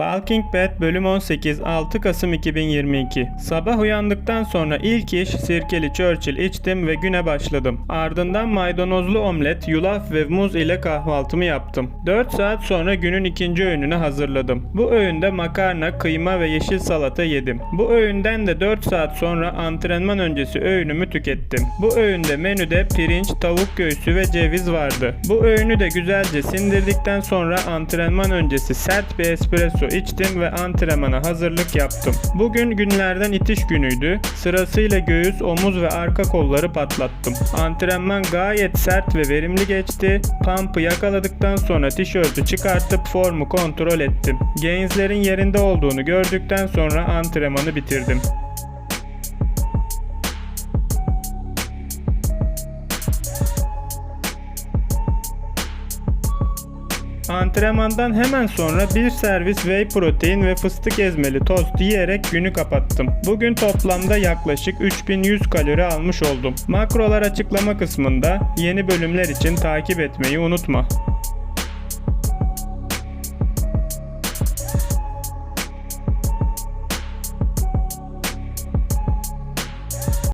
Balking Bed bölüm 18 6 Kasım 2022 Sabah uyandıktan sonra ilk iş sirkeli Churchill içtim ve güne başladım. Ardından maydanozlu omlet, yulaf ve muz ile kahvaltımı yaptım. 4 saat sonra günün ikinci öğününü hazırladım. Bu öğünde makarna, kıyma ve yeşil salata yedim. Bu öğünden de 4 saat sonra antrenman öncesi öğünümü tükettim. Bu öğünde menüde pirinç, tavuk göğsü ve ceviz vardı. Bu öğünü de güzelce sindirdikten sonra antrenman öncesi sert bir espresso içtim ve antrenmana hazırlık yaptım. Bugün günlerden itiş günüydü. Sırasıyla göğüs, omuz ve arka kolları patlattım. Antrenman gayet sert ve verimli geçti. Pump'ı yakaladıktan sonra tişörtü çıkartıp formu kontrol ettim. Gains'lerin yerinde olduğunu gördükten sonra antrenmanı bitirdim. Antrenmandan hemen sonra bir servis whey protein ve fıstık ezmeli tost yiyerek günü kapattım. Bugün toplamda yaklaşık 3100 kalori almış oldum. Makrolar açıklama kısmında yeni bölümler için takip etmeyi unutma.